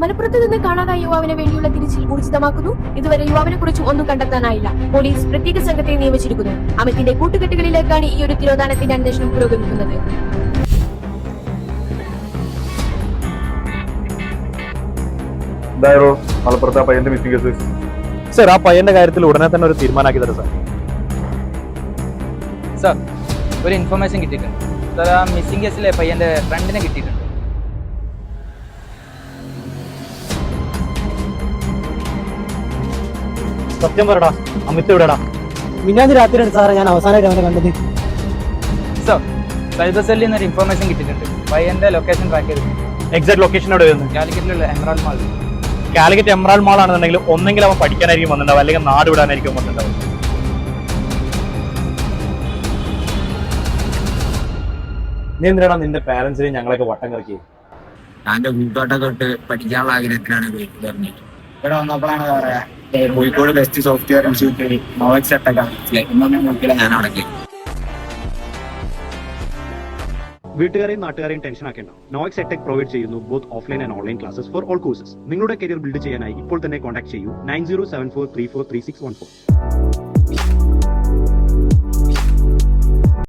മലപ്പുറത്ത് നിന്ന് കാണാതായ യുവാവിന് വേണ്ടിയുള്ള തിരച്ചിൽ ഊർജിതമാക്കുന്നു. ഇതുവരെ യുവാവിനെ കുറിച്ച് ഒന്നും കണ്ടെത്താനായില്ല. പോലീസ് പ്രത്യേക സംഘത്തെ നിയമിച്ചിരിക്കുന്നു. അമിത്തിന്റെ കൂട്ടുകെട്ടുകളിലേക്കാണ് ഈ ഒരു തിരോധാനത്തിന്റെ അന്വേഷണം പുരോഗമിക്കുന്നത്. എന്തായാലോ മലപ്പുറത്ത് ആ പയ്യന്റെ മിസ്സിംഗ് കേസ് സർ ആ പയ്യന്റെ കാര്യത്തിൽ ഉടനെ തന്നെ ഒരു തീരുമാനമാക്കി തരാം സാർ. സാർ ഒരു ഇൻഫർമേഷൻ കിട്ടിയിട്ടുണ്ട്. സാർ ആ മിസ്സിംഗ് കേസിലെ പയ്യന്റെ ഫ്രണ്ടിനെ കിട്ടിയിട്ടുണ്ട്. സത്യം പറടാ അമിത് എവിടെടാ മിന്നാന്ന് രാത്രിയാണ് സാറേ ഞാൻ അവസാനമായിട്ട് അവനെ കണ്ടത്. സാർ സൈബർ സെല്ലിൽ നിന്ന് ഒരു ഇൻഫർമേഷൻ കിട്ടിയിട്ടുണ്ട് പയ്യന്റെ ലൊക്കേഷൻ ട്രാക്ക് ചെയ്തിട്ടുണ്ട്. എക്സാക്ട് ലൊക്കേഷൻ എവിടെ വരുന്നത്? കാലിക്കറ്റിലുള്ള emerald mall Calicut emerald mall ആണെന്നുണ്ടെങ്കിൽ ഒന്നെങ്കിൽ അവൻ പഠിക്കാനായിരിക്കും വന്നിട്ടുണ്ടാവും അല്ലെങ്കിൽ നാട് വിടാനായിരിക്കും വന്നിട്ടുണ്ടാവും നീ എന്തിനാണ് നിന്റെ പാരന്റ്സിനെ ഞങ്ങളൊക്കെ വട്ടം കറക്കി താന്റെ കൂട്ടോട്ടൊക്കെ പഠിക്കാനുള്ള ആഗ്രഹത്തിലാണ് വീട്ടിൽ പറഞ്ഞത് ഇവിടെ വന്നപ്പോഴാണ് പറയാ Kozhikode best software institute novel സെറ്റൊക്കെ മനസ്സിലായി. ഇന്നൊന്നും നോക്കിയില്ല ഞാൻ അവിടെ കേറി. വീട്ടുകാരെയും നാട്ടുകാരെയും ടെൻഷൻ ആക്കേണ്ട. നോക്സ് എടെക് പ്രൊവൈഡ് ചെയ്യുന്നു both offline and online classes for all courses നിങ്ങളുടെ കരിയർ ബിൽഡ് ചെയ്യാനായി ഇപ്പോൾ തന്നെ കോൺടാക്ട് ചെയ്യൂ. Nine zero seven four three four three six one four